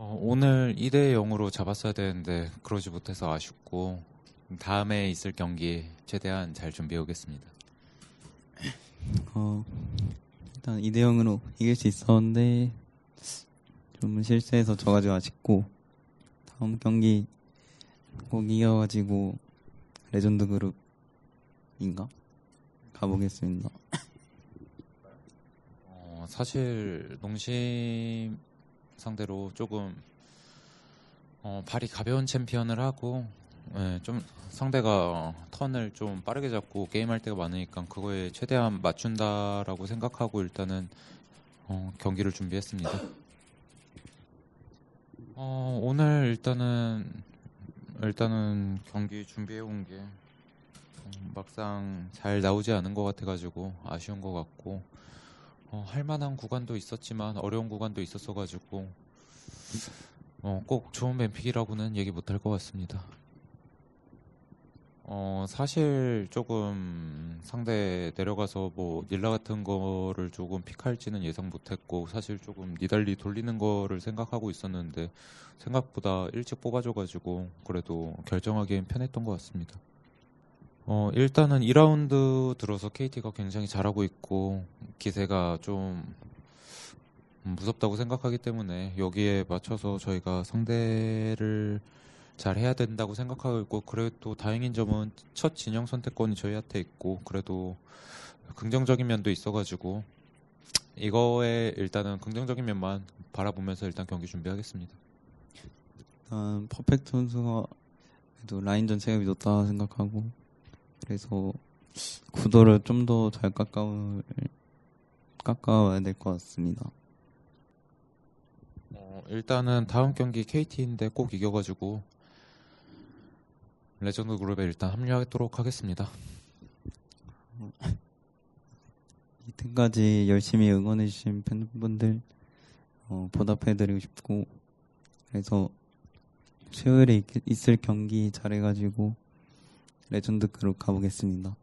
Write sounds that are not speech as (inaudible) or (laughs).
어, 오늘 2대 0으로 잡았어야 되는데 그러지 못해서 아쉽고 다음에 있을 경기 최대한 잘 준비해 오겠습니다. 어, 일단 2대 0으로 이길 수 있었는데 좀 실수해서 져가지고 아쉽고 다음 경기 꼭 이겨가지고 레전드 그룹인가 가보겠습니다. 어, 사실 농심 상대로 조금 어, 발이 가벼운 챔피언을 하고 예, 좀 상대가 턴을 좀 빠르게 잡고 게임할 때가 많으니까 그거에 최대한 맞춘다라고 생각하고 일단은 어, 경기를 준비했습니다. 어, 오늘 일단은 일단은 경기 준비해 온 게 막상 잘 나오지 않은 것 같아가지고 아쉬운 것 같고 어, 할 만한 구간도 있었지만 어려운 구간도 있었어 가지고 어, 꼭 좋은 뱀픽이라고는 얘기 못할 것 같습니다. 어, 사실 조금 상대 내려가서 뭐 닐라 같은 거를 조금 픽할지는 예상 못했고 사실 조금 니달리 돌리는 거를 생각하고 있었는데 생각보다 일찍 뽑아줘가지고 그래도 결정하기엔 편했던 것 같습니다. 어, 일단은 2라운드 들어서 KT가 굉장히 잘하고 있고 기세가 좀 무섭다고 생각하기 때문에 여기에 맞춰서 저희가 상대를 잘 해야 된다고 생각하고 있고 그래도 다행인 점은 첫 진영 선택권이 저희한테 있고 그래도 긍정적인 면도 있어가지고 이거에 일단은 긍정적인 면만 바라보면서 일단 경기 준비하겠습니다. 일단 퍼펙트 선수가 라인 전 체급이 높다 생각하고 그래서 구도를 좀 더 잘 깎아 깎아와야 될 것 같습니다. 어, 일단은 다음 경기 KT인데 꼭 이겨가지고 레전드 그룹에 일단 합류하도록 하겠습니다. (laughs) 이때까지 열심히 응원해주신 팬분들 어, 보답해드리고 싶고 그래서 수요일에 있, 있을 경기 잘해가지고 레전드 그룹 가보겠습니다.